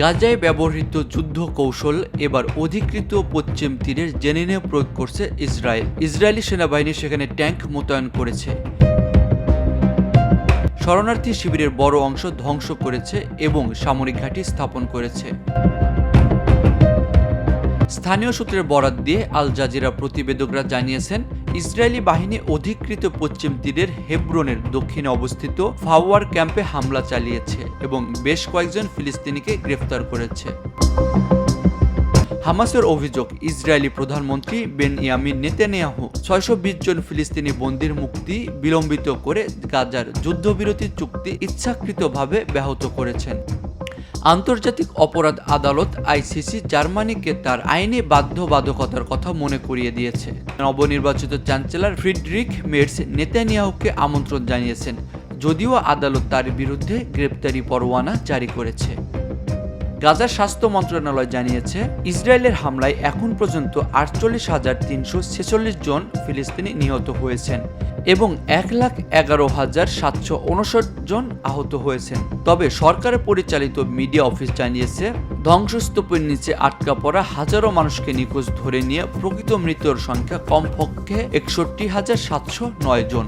গাজায় ব্যবহৃত যুদ্ধ কৌশল এবার অধিকৃত পশ্চিম তীরের জেনিনে প্রয়োগ করছে ইসরায়েল। ইসরায়েলি সেনাবাহিনী সেখানে ট্যাঙ্ক মোতায়েন করেছে। শরণার্থী শিবিরের বড় অংশ ধ্বংস করেছে এবং সামরিক ঘাঁটি স্থাপন করেছে। স্থানীয় সূত্রের বরাত দিয়ে আল জাজিরা প্রতিবেদকরা জানিয়েছেন, ইসরায়েলি বাহিনী অধিকৃত পশ্চিম তীরের হেব্রনের দক্ষিণে অবস্থিত ফাওয়ার ক্যাম্পে হামলা চালিয়েছে এবং বেশ কয়েকজন ফিলিস্তিনিকে গ্রেফতার করেছে। হামাসের অভিযোগ, ইসরায়েলি প্রধানমন্ত্রী বেন ইয়ামিন নেতানিয়াহু ছয়শো বিশ জন ফিলিস্তিনি বন্দির মুক্তি বিলম্বিত করে গাজার যুদ্ধবিরতি চুক্তি ইচ্ছাকৃতভাবে ব্যাহত করেছেন। আন্তর্জাতিক অপরাধ আদালত আইসিসি জার্মানিকে তার আইনে বাধ্যবাধকতার কথা মনে করিয়ে দিয়েছে। নবনির্বাচিত চ্যান্সেলর ফ্রিডরিক মেটস নেতানিয়াহুকে আমন্ত্রণ জানিয়েছেন, যদিও আদালত তার বিরুদ্ধে গ্রেপ্তারি পরোয়ানা জারি করেছে। গাজার স্বাস্থ্য মন্ত্রণালয় জানিয়েছে, ইসরায়েলের হামলায় এখন পর্যন্ত আটচল্লিশ হাজার তিনশো ছেচল্লিশ জন ফিলিস্তিনি নিহত হয়েছেন এবং এক লাখ এগারো হাজার সাতশো উনষাট জন আহত হয়েছেন। তবে সরকারের পরিচালিত মিডিয়া অফিস জানিয়েছে, ধ্বংসস্তূপের নিচে আটকা পড়া হাজারো মানুষকে নিখোঁজ ধরে নিয়ে প্রকৃত মৃতের সংখ্যা কমপক্ষে একষট্টি হাজার সাতশো নয় জন।